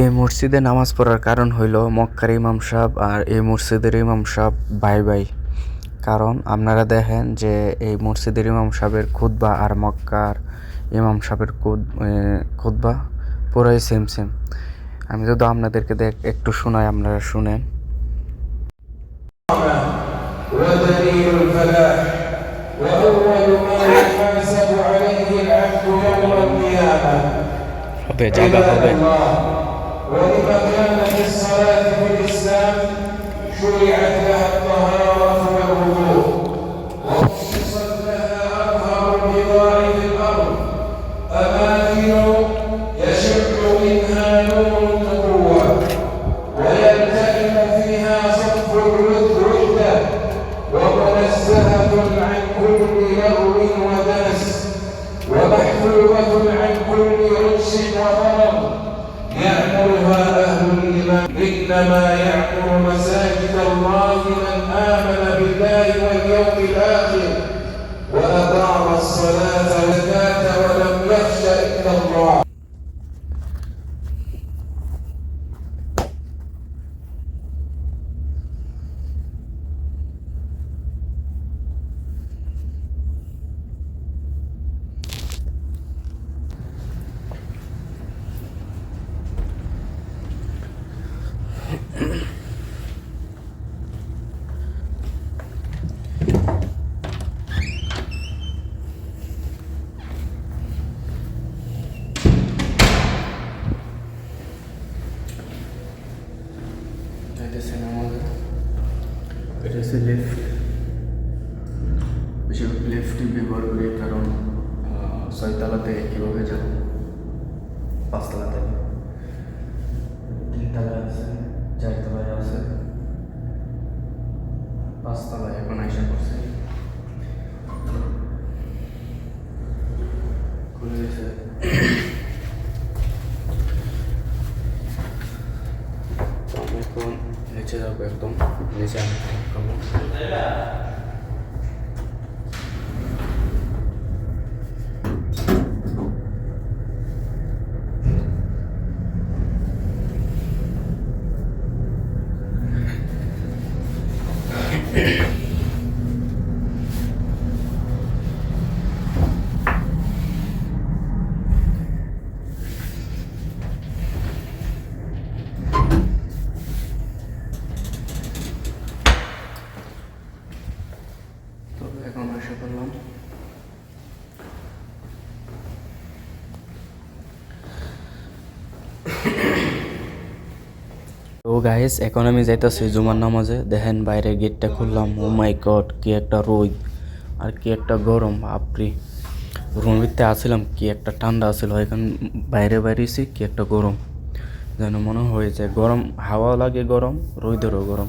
এই মসজিদে নামাজ পড়ার কারণ হইল মক্কার ইমাম সাহেব আর এই মসজিদের ইমাম সাহেব বাই বাই। কারণ আপনারা দেখেন যে এই মসজিদের ইমাম সাহেবের খুদ্া আর মক্কার ইমাম সাহেবের খুদ্া পুরোই সেম সেম আমি যদি আপনাদেরকে দেখ একটু শোনাই আপনারা শুনেন। হবে জায়গা হবে। அடக்கிய оставайтесь. গাইস, এখন আমি যাইতাছি জুমার নামাজে। দেখেন বাইরে গেটটা খুললাম। ও মাই গড কি একটা রোদ আর কি একটা গরম, বাপরে। রুমের ভিতরে আসছিলাম কি একটা ঠান্ডা আছিল। এখন বাইরে বাইরেছি, কি একটা গরম। যেন মনে হয়েছে গরম, হাওয়াও লাগে গরম, রোদেরও গরম।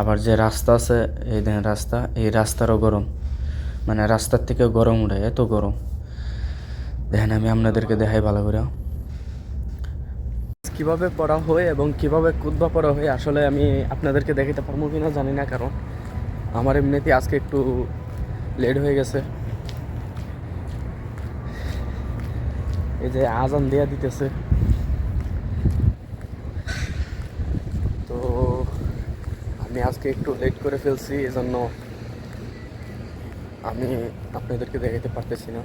আবার যে রাস্তা আছে, এই দেখেন রাস্তা, এই রাস্তারও গরম। মানে রাস্তার থেকে গরম উঠে, এত গরম। দেখেন আমি আপনাদেরকে দেখাই ভালো করে কীভাবে পড়া হয় এবং কীভাবে কুদবা পড়া হয়, আসলে আমি আপনাদেরকে দেখাতে পারব কি না জানি না, কারণ আমার এমনিতে আজকে একটু লেট হয়ে গেছে। এই যে আজান দেয়া দিতেছে। তো আমি আজকে একটু লেট করে ফেলছি, এজন্য আমি আপনাদেরকে দেখাতে পারতেছি না।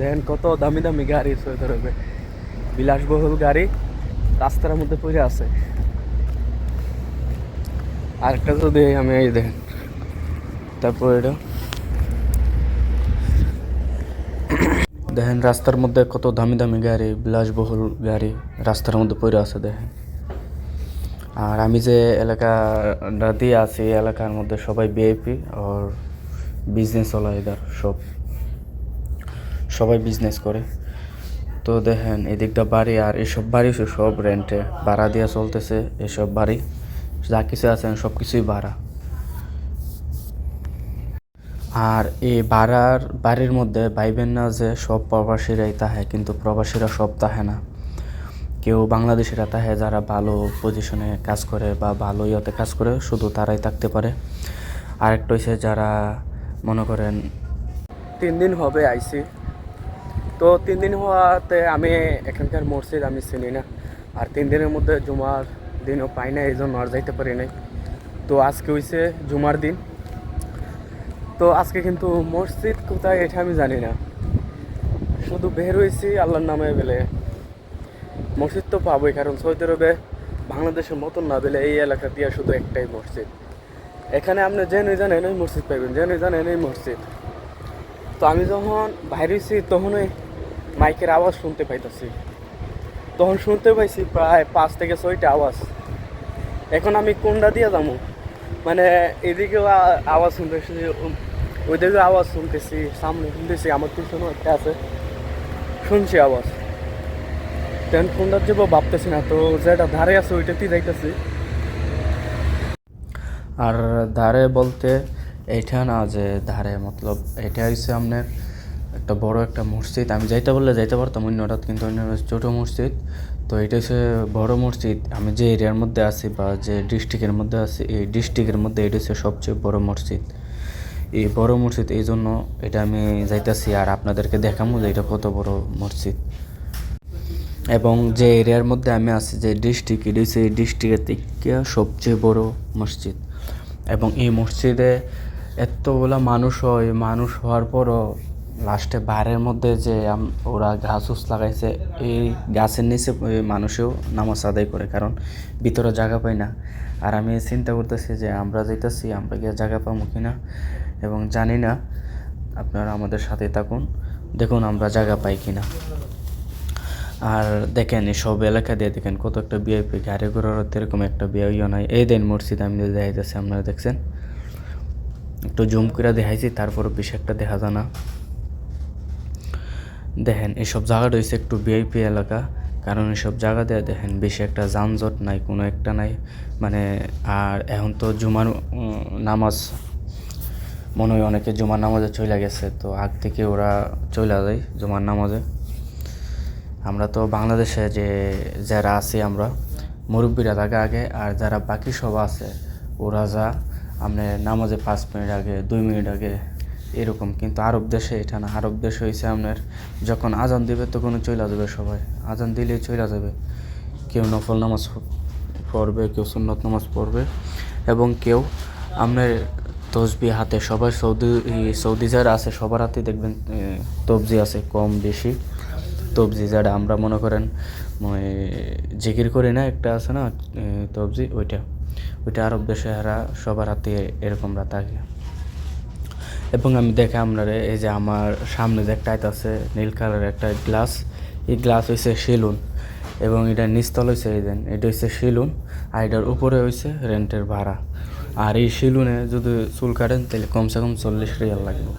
দেখেন কত দামি দামি গাড়ি সৌদি আরবে বিলাসবহুল গাড়ি, রাস্তার মধ্যে পড়ে আছে। আরেকটা যদি আমি এই দেখেন, তারপর এটা। দেখেন রাস্তার মধ্যে কত দামি দামি গাড়ি, বিলাসবহুল গাড়ি রাস্তার মধ্যে পড়ে আছে, দেখেন। আর আমি যে এলাকাটা দিয়ে আছি এলাকার মধ্যে সবাই বিআইপি আর বিজনেস ওলা সব। সবাই বিজনেস করে। তো দেখেন, এদিকটা বাড়ি আর এসব বাড়ি সব রেন্টে ভাড়া দেওয়া চলতেছে এসব বাড়ি। যা কিছু আছেন সব কিছুই ভাড়া। আর এই ভাড়ার বাড়ির মধ্যে ভাইবেন না যে সব প্রবাসীরাই তাহে, কিন্তু প্রবাসীরা সব তাহে না। কেউ বাংলাদেশিরা তাহে, যারা ভালো পজিশনে কাজ করে বা ভালো ইয়েতে কাজ করে, শুধু তারাই থাকতে পারে। আরেকটা হচ্ছে যারা মনে করেন, তিন দিন হবে আইসি। তো তিন দিন হওয়াতে আমি এখানকার মসজিদ আমি চিনি না। আর তিন দিনের মধ্যে জুমার দিনও পাই না এই জন্য আর যাইতে পারি নাই। তো আজকে হয়েছে জুমার দিন। তো আজকে কিন্তু মসজিদ কোথায় এটা আমি জানি না। শুধু বের হয়েছি আল্লাহর নামে বেলে। মসজিদ তো পাবোই, কারণ সৌদি আরবে বাংলাদেশের মতন না বেলে এই এলাকা দিয়ে শুধু একটাই মসজিদ। এখানে আপনি জেনে জানেন এই মসজিদ পাইবেন জেনে জানেন এই মসজিদ। তো আমি যখন বাইরে তখনই মাইকের আওয়াজ শুনতে পাইতেছি। তখন শুনতে পাইছি প্রায় পাঁচ থেকে ছয়টা আওয়াজ। এখন আমি কোনটা দিয়ে যাব মানে এদিকেও আওয়াজ শুনতেছি ওইদিকে আওয়াজ শুনতেছি, সামনে শুনতেছি, আমার পিছনেও একটা আছে। শুনছি আওয়াজ। তেন কোনটা যাব ভাবতেছি না, তো যেটা ধারে আছে ওইটাতেই যাইতেছি। আর ধারে বলতে এইটা না যে ধারে, মতলব এটা হচ্ছে আপনার একটা বড় একটা মসজিদ। আমি যাইতে বললে যাইতে পারতাম অন্য হঠাৎ কিন্তু অন্য ছোটো মসজিদ। তো এটা হচ্ছে বড় মসজিদ। আমি যে এরিয়ার মধ্যে আছি বা যে ডিস্ট্রিক্টের মধ্যে আছি, এই ডিস্ট্রিক্টের মধ্যে এটা হচ্ছে সবচেয়ে বড় মসজিদ। এই বড় মসজিদ এই জন্য এটা আমি যাইতাছি আর আপনাদেরকে দেখামো যে এটা কত বড় মসজিদ। এবং যে এরিয়ার মধ্যে আমি আছি, যে ডিস্ট্রিক্ট, এটা হচ্ছে এই ডিস্ট্রিক্টের থেকে সবচেয়ে বড় মসজিদ। এবং এই মসজিদে এতগুলা মানুষ হয়, মানুষ হওয়ার পরও লাস্টে বাইরের মধ্যে যে ওরা গাছ উস লাগাইছে, এই গাছের নিচে মানুষেও নামাজ আদায় করে, কারণ ভিতরে জায়গা পাই না। আর আমি চিন্তা করতেছি যে আমরা যাইতেছি, আমরা গিয়ে জায়গা পাবো কিনা, এবং জানি না, আপনারা আমাদের সাথে থাকুন, দেখুন আমরা জায়গা পাই কিনা। আর দেখেন সব এলাকা দিয়ে দেখেন কত একটা বিআইপি গাড়ি ঘোড়ার এরকম একটা বিআইও নাই। এই দেন মসজিদ আমি দেখাইতেছি আপনারা দেখছেন? একটু জুম করে দেখাইছি, তারপর বেশি একটা দেখা যায় না। দেখেন, এসব জায়গাটা হয়েছে একটু বিআইপি এলাকা। কারণ এসব জায়গা দিয়ে দেখেন, বেশি একটা যানজট নাই, কোনো একটা নাই। মানে আর এখন তো জুমার নামাজ, মনে হয় অনেকে জুমার নামাজে চলে গেছে, তো আগ থেকে ওরা চলে যায় জুমার নামাজে। আমরা তো বাংলাদেশে যে, যারা আছি আমরা, মুরব্বীরা থাকে আগে, আর যারা বাকি সব আছে, ওরা যা আপনি নামাজে পাঁচ মিনিট আগে, দুই মিনিট আগে এরকম, কিন্তু আরব দেশে এটা না। আরব দেশে হয়েছে আপনার, যখন আজান দিবে তখন চলে যাবে সবাই। আজান দিলেই চলে যাবে। কেউ নফল নামাজ পড়বে, কেউ সুন্নত নামাজ পড়বে, এবং কেউ আপনার তসবি হাতে, সবাই সৌদি সৌদি যারা আছে, সবার হাতে দেখবেন তবজি আছে, কম বেশি। তবজি যারা, আমরা মনে করেন জিকির করি না, একটা আছে না তবজি, ওইটা। ওইটা আরব দেশে এরা সবার হাতে এরকমরা থাকে। এবং আমি দেখে আপনারে এই যে আমার সামনে যে একটা আছে, নীল কালারের একটা গ্লাস, এই গ্লাস হইছে সেলুন এবং এটা নিচতল হয়েছে এই দেন, এটা হচ্ছে সেলুন আর এটার উপরে হয়েছে রেন্টের ভাড়া। আর এই সেলুনে যদি চুল কাটেন তাহলে কমসে কম চল্লিশ রিয়াল লাগবে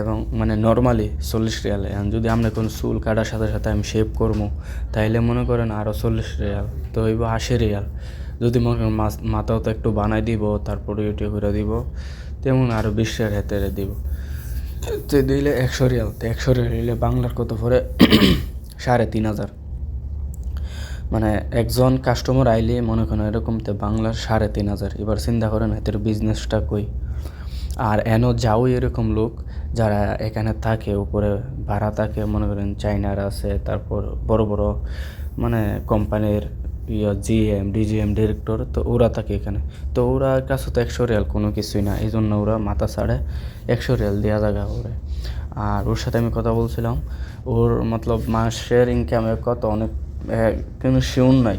এবং মানে নর্মালি চল্লিশ রিয়াল। যদি আমরা কোনো চুল কাটার সাথে সাথে আমি শেভ করব, তাইলে মনে করেন আরও চল্লিশ রিয়াল, তো হইব আশি রিয়াল। যদি মনে করেন মাথাও তো একটু বানাই দিব, তারপরে ইউটিউব দিব। তেমন আরও বিশ হেতে দিব। তো দিলে একশো রিয়াল, তো একশো রিয়াল হইলে বাংলার কত পরে? সাড়ে তিন হাজার। মানে একজন কাস্টমার আইলে মনে করেন এরকম তো বাংলার সাড়ে তিন হাজার। এবার চিন্তা করেন এদের বিজনেসটা কই? আর এনও যাও এরকম লোক যারা এখানে থাকে, উপরে ভাড়া থাকে, মনে করেন চাইনার আছে, তারপর বড় বড় মানে কোম্পানির জিএম ডিজিএম ডিরেক্টর তো ওরা থাকে এখানে। তো ওরা কাছে তো একশো রিয়াল কোনো কিছুই না এই জন্য ওরা মাথা ছাড়ে একশো রিয়াল দেওয়া জায়গা ওরে। আর ওর সাথে আমি কথা বলছিলাম ওর মতলব মাসের ইনকামে কত অনেক এ, কিন্তু শিউন নাই।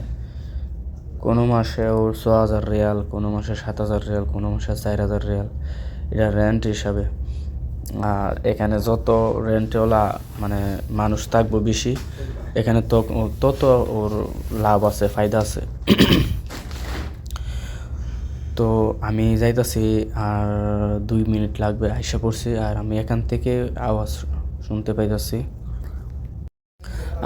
কোনো মাসে ওর ছ হাজার রিয়াল কোনো মাসে সাত হাজার রিয়াল কোনো মাসে চার হাজার রিয়াল। এটা রেন্ট হিসাবে। আর এখানে যত রেন্টওয়ালা মানে মানুষ থাকব বেশি, এখানে তত ওর লাভ আছে, ফায়দা আছে। তো আমি যাইতাছি আর দুই মিনিট লাগবে আইসা পড়ছি আর আমি এখান থেকে আওয়াজ শুনতে পাইতাছি।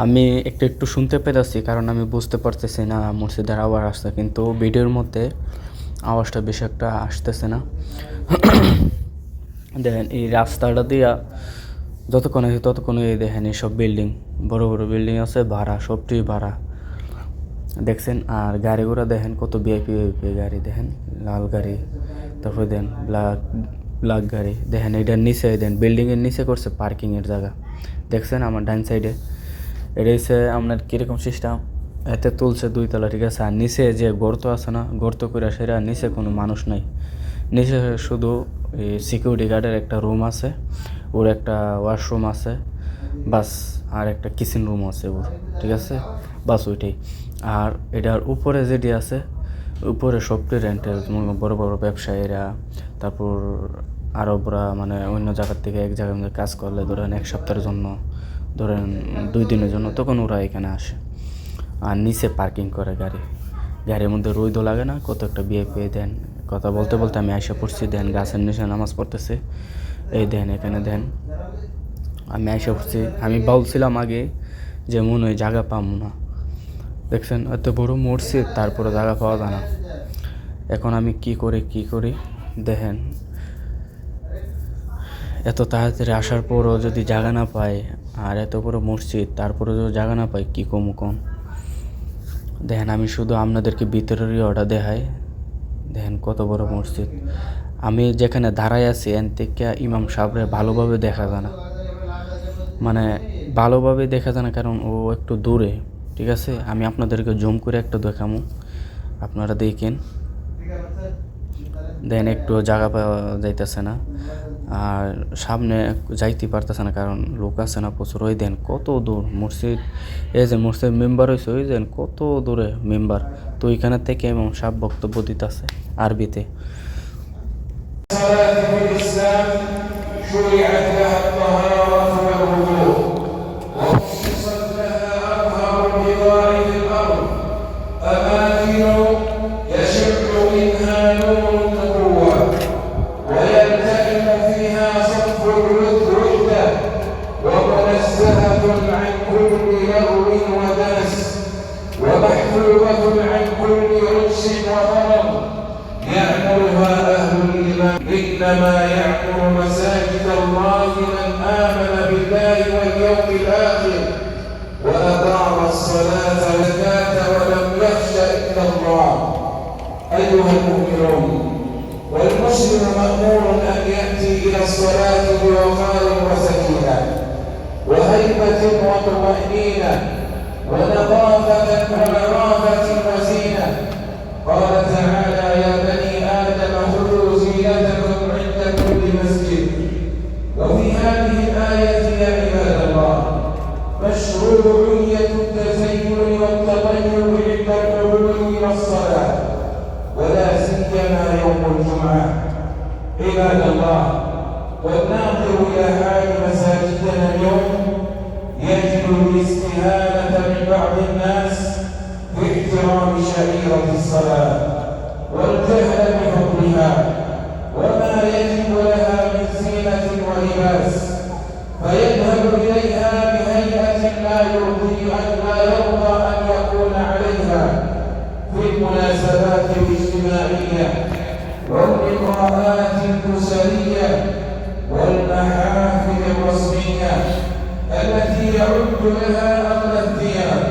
আমি একটু একটু শুনতে পেরেছি কারণ আমি বুঝতে পারতেছি না মসজিদের আওয়াজ আসছে, কিন্তু ভিডিওর মধ্যে আওয়াজটা বেশি একটা আসতেছে না। দেখেন, এই রাস্তাটা দিয়া যতক্ষণ আছে ততক্ষণ এই দেখেন এইসব বিল্ডিং বড় বড় বিল্ডিং আছে, ভাড়া সবটি ভাড়া। দেখছেন? আর গাড়ি ঘোড়া দেখেন, কত বিআইপি বিআইপি গাড়ি, দেখেন? লাল গাড়ি, তারপর দেন ব্ল্যাক ব্ল্যাক গাড়ি। দেখেন, এটার নিচে দেন বিল্ডিংয়ের নিচে করছে পার্কিংয়ের জায়গা। দেখছেন আমার ডাইন সাইডে এটা হচ্ছে আপনার কীরকম সিস্টেম এতে তুলছে দুইতলা ঠিক আছে? আর নিচে যে গর্ত আছে না, গর্ত করে সেটা নিচে কোনো মানুষ নাই। নিচে শুধু সিকিউরিটি গার্ডের একটা রুম আছে, ওর একটা ওয়াশরুম আছে, বাস আর একটা কিচেন রুম আছে ওর, ঠিক আছে? বাস ওইটাই। আর এটার উপরে যেটি আছে, উপরে সবটি রেন্টের বড় বড় ব্যবসায়ীরা, তারপর আরবরা মানে অন্য জায়গার থেকে এক জায়গায় মধ্যে কাজ করলে ধরেন এক সপ্তাহের জন্য, ধরেন দুই দিনের জন্য, তখন ওরা এখানে আসে। আর নিচে পার্কিং করে গাড়ি। গাড়ির মধ্যে রোদও লাগে না, কত একটা বিয়ে পেয়ে দেন কথা বলতে বলতে আমি আইসা পড়ছি, দেন গাছের নিচে নামাজ পড়তেছে। এই দেন, এখানে দেন। আমি আইসা পড়ছি। আমি বলছিলাম আগে যে মনে হয় জায়গা পাবো না। দেখছেন, এত বড় মসজিদ তারপরে জায়গা পাওয়া যায় না। এখন আমি কি করি কি করি? দেখেন, এত তাড়াতাড়ি আসার পরও যদি জায়গা না পাই, আর এত বড় মসজিদ তারপরে যদি জায়গা না পাই, কী কম কম দেখেন, আমি শুধু আপনাদেরকে ভিতরেরই অর্ডার দেখাই। দেখেন কত বড় মসজিদ। আমি যেখানে দাঁড়াই আছি, এন থেকে ইমাম সাহেবরে ভালোভাবে দেখা যায় না। মানে ভালোভাবে দেখা যায় না, কারণ ও একটু দূরে, ঠিক আছে? আমি আপনাদেরকে জুম করে একটু দেখামো। আপনারা দেখেন। দেন একটু জায়গা পাওয়া যাইতেছে না। আর সামনে যাইতে পারতেছে না কারণ লোক আছে না প্রচুর ওই দেন কত দূর মসজিদ এই যে মসজিদ মেম্বার হয়েছে ওই দেন কত দূরে মেম্বার তো ওইখানে থেকে এবং সাপ বক্তব্য দিতেছে আরবিতে الصلاة في الإسلام شرعت لها الطهارة إنما يعمر مساجد الله من آمن بالله واليوم الآخر وأقام الصلاة والزكاة ولم يخش إلا الله. أيها المؤمنون والمسلم مأمور أن يأتي إلى الصلاة بوقار وسكينة وهيبة وطمأنينة ونظافة ونظافة وزينة. قال تعالى يا بني آدم خذوا هذه الآية يا عباد الله. مشروعية التزين والتطيب عند القلوب إلى الصلاة ولا سيما يوم الجمعة. عباد الله والناظر إلى حال مساجدنا اليوم يجد الاستهانة من بعض الناس في احترام شعيرة الصلاة والجهل بفضلها. وما يجب لها من زينة ولباس فيذهب إليها بهيئة لا يرضي أن لا يرضى أن يكون عليها في المناسبات الاجتماعية واللقاءات الأسرية والمحافل الرسمية التي يعد لها أغلى الثياب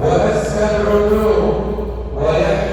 وأزكى العلوم ويحرص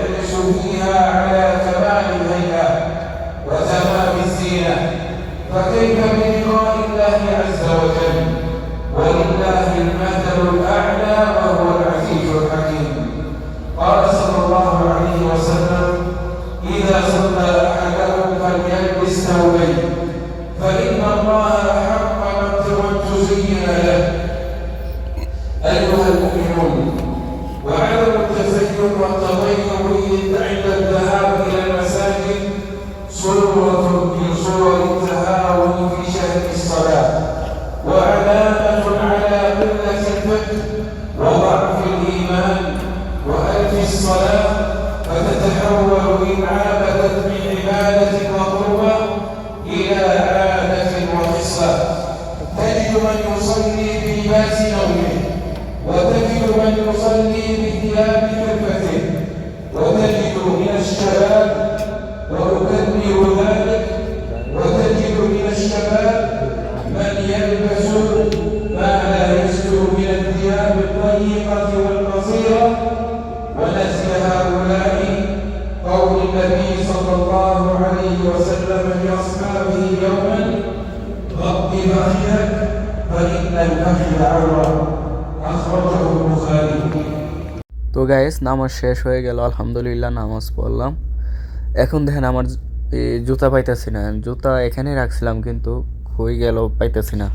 الصلاة فتتحول إن عابدت من عبادة مطلوبة إلى عادة وقصة. تجد من يصلي بلباس نومه وتجد من يصلي بثياب فإن الفخذ عورة أخرجه البخاري তো গাইস নামাজ শেষ হয়ে গেল আলহামদুলিল্লাহ নামাজ পড়লাম এখন দেখেন আমার এই জুতা পাইতেছি না জুতা এখানে রাখছিলাম কিন্তু হয়ে গেল পাইতেছি না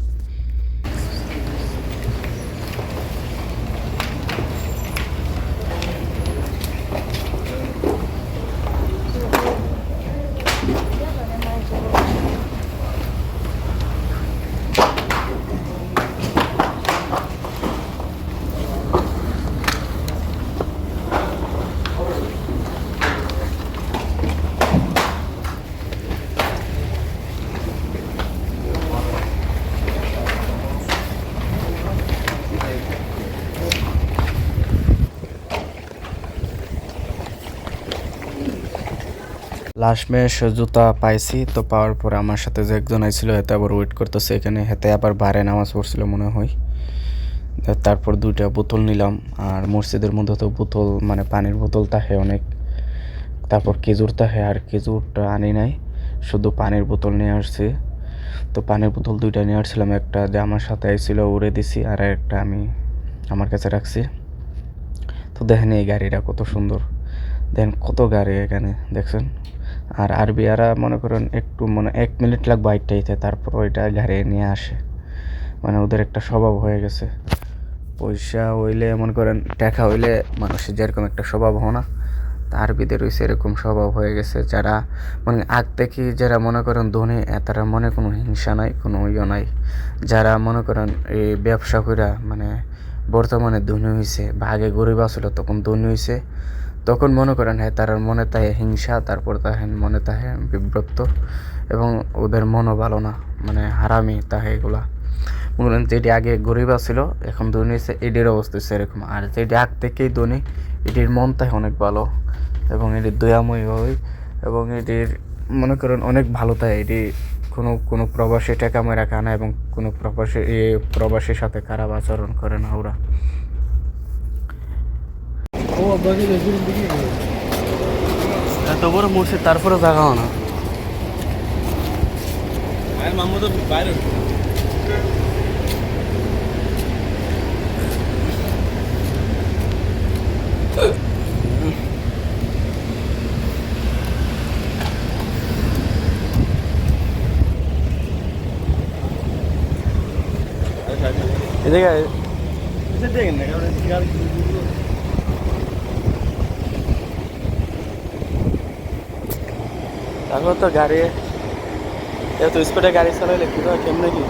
লাস্ট মেশ জুতা পাইছি, তো পাওয়ার পর আমার সাথে যে একজন আইছিল, হেতে আবার ওয়েট করতেছে এখানে। হেতে আবার বাইরে নামাজ পড়ছিল মনে হয়। তারপর দুইটা বোতল নিলাম, আর মসজিদের মধ্যে তো বোতল মানে পানির বোতল তাহে অনেক। তারপর খেজুর তাহে, আর খেজুরটা আনি নাই, শুধু পানির বোতল নিয়ে আসছি। তো পানির বোতল দুইটা নিয়ে আসছিলাম, একটা যে আমার সাথে আইছিল উড়ে দিছি, আর একটা আমি আমার কাছে রাখছি। তো দেখেন এই গাড়িটা কত সুন্দর। দেখেন কত গাড়ি এখানে, দেখছেন? আর আরবিয়ারা মনে করেন একটু মানে এক মিনিট লাগবে আইটাইতে তারপর ওইটা গাড়ি নিয়ে আসে। মানে ওদের একটা স্বভাব হয়ে গেছে। পয়সা হইলে মনে করেন, টাকা হইলে মানুষের যেরকম একটা স্বভাব হয় না আরবিদের হইছে এরকম স্বভাব হয়ে গেছে। যারা মানে আগ থেকে যারা মনে করেন ধনী তারা মনে কোনো হিংসা নাই, কোনো ইয়ে নাই। যারা মনে করেন এই ব্যবসা কইরা মানে বর্তমানে ধনী হয়েছে বা আগে গরিব আসলে তখন ধনী হয়েছে তখন মনে করেন হ্যাঁ তার মনে তাহে হিংসা, তারপর তাহেন মনে তাহে বিব্রত এবং ওদের মনও ভালো না মানে হারামি তাহে এগুলা। মনে করেন যেটি আগে গরিব ছিল এখন ধনী এটির অবস্থা এরকম আর যেটি আগ থেকেই ধনী, এটির মন তাই অনেক ভালো এবং এটির দয়াময় হয় এবং এটির মনে করেন অনেক ভালো তাই এটি কোনো কোনো প্রবাসী টাকা মেরা রাখা না এবং কোনো প্রবাসী প্রবাসীর সাথে খারাপ আচরণ করে না ওরা। এত বড় মসজিদ তারপরে জাগাও না। এদিকে তারপর তো গাড়ি। এত স্পিডে গাড়ি চালাইলে কি কেমনে কি?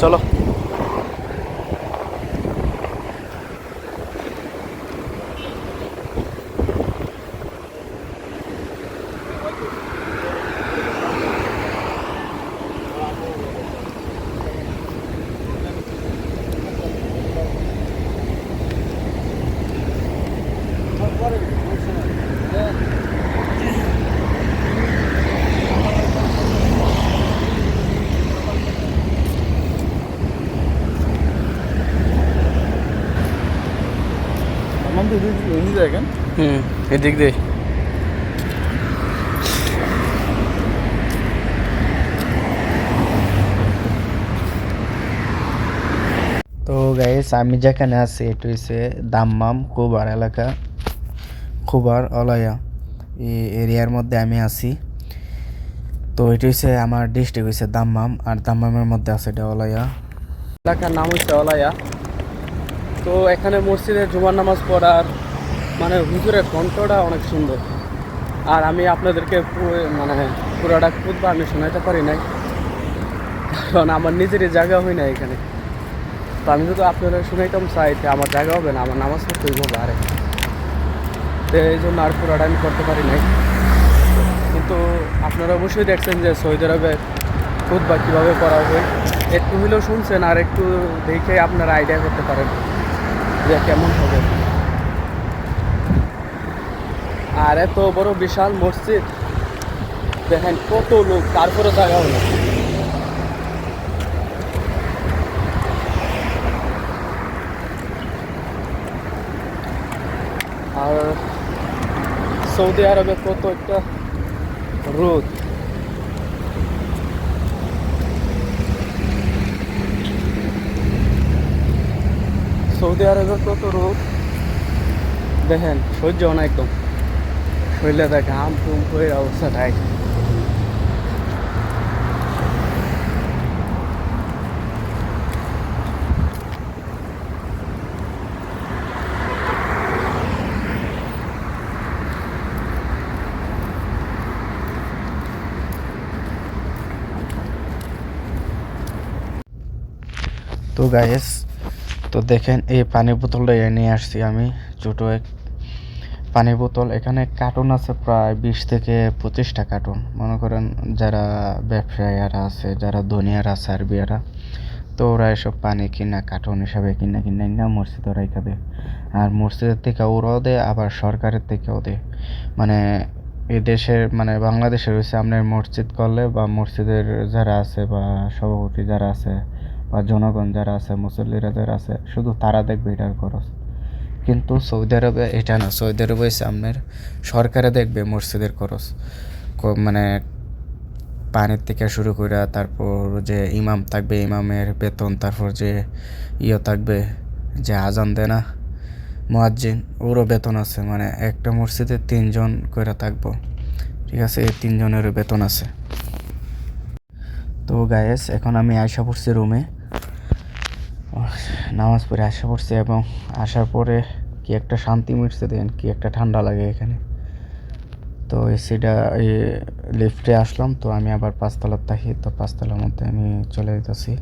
চলো। হুম, এদিক দিয়ে। তো গাইস আমি যেখানে আছি, এটা হচ্ছে দাম্মাম খুবার এলাকা খুবার অলায়া। এই এরিয়ার মধ্যে আমি আছি। তো এটা হচ্ছে আমার ডিস্ট্রিক্ট হচ্ছে দাম্মাম, আর দাম্মামের মধ্যে আছে এটা অলায়া। এলাকার নাম হচ্ছে অলায়া। তো এখানে মসজিদে জুমার নামাজ পড়ার মানে হুজুরের কণ্ঠটা অনেক সুন্দর। আর আমি আপনাদেরকে মানে পুরোটা খুদবা আমি শোনাতে পারি নাই। কারণ আমার নিজেরই জায়গা হয় না এখানে। তো আমি যদি আপনাদের শুনাইতাম চাই আমার জায়গা হবে না, আমার নামাজ পড়তে হইব আরে তো এই জন্য আর পুরোটা আমি করতে পারি নাই। কিন্তু আপনারা অবশ্যই দেখছেন যে সৌদি আরবে খুদবা কীভাবে করা হয়। একটু হলেও শুনছেন আর একটু দেখে আপনারা আইডিয়া করতে পারেন যে কেমন হবে। আর এত বড় বিশাল মসজিদ। দেখেন কত লোক তারপরে জায়গা হলো আর সৌদি আরবে কত একটা রোদ। সৌদি আরবে কত রোদ। দেখেন, সহ্য না একদম। শরীরে দেখ ঘাম টুম হয়ে অবস্থা তাই তো গাইস তো দেখেন এই পানির বোতলটা নিয়ে আসছি আমি, ছোটো এক পানির বোতল, এখানে কার্টুন আছে প্রায় বিশ থেকে পঁচিশটা কার্টুন। মনে করেন যারা ব্যবসায়ীরা আছে, যারা ধনিয়ারা আছে, আরবিয়ারা, তো ওরা এসব পানি কিনা, কার্টুন হিসাবে কিনা কিনা কিনা মসজিদে রেখে দেয়। আর মসজিদের থেকে ওরাও দেয়, আবার সরকারের থেকেও দেয়। মানে এই দেশের মানে বাংলাদেশের হচ্ছে আপনার মসজিদ করলে বা মসজিদের যারা আছে বা সভাপতি যারা আছে বা জনগণ যারা আছে, মুসল্লিরা যারা আছে, শুধু তারা দেখবে এটার খরচ। কিন্তু সৌদি আরবে এটা না, সৌদি আরবে আপনার সরকারে দেখবে মসজিদের খরচ। মানে পানির থেকে শুরু করে তারপর যে ইমাম থাকবে, ইমামের বেতন, তারপর যে ইয়ে থাকবে, যে আজান দেয় না, মুয়াজ্জিন, ওরও বেতন আছে। মানে একটা মসজিদে তিনজন করে থাকব, ঠিক আছে? এই তিনজনেরও বেতন আছে। তো গায়েস এখন আমি আশা পড়ছি রুমে নামাজ পড়ে আসা পড়ছি এবং আসার পরে কি একটা শান্তি মিটছে দেখেন কি একটা ঠান্ডা লাগে এখানে। তো এসিটা লিফটে আসলাম, তো আমি আবার পাঁচতলার থাকি তো পাঁচতলার মধ্যে আমি চলে যেতেছি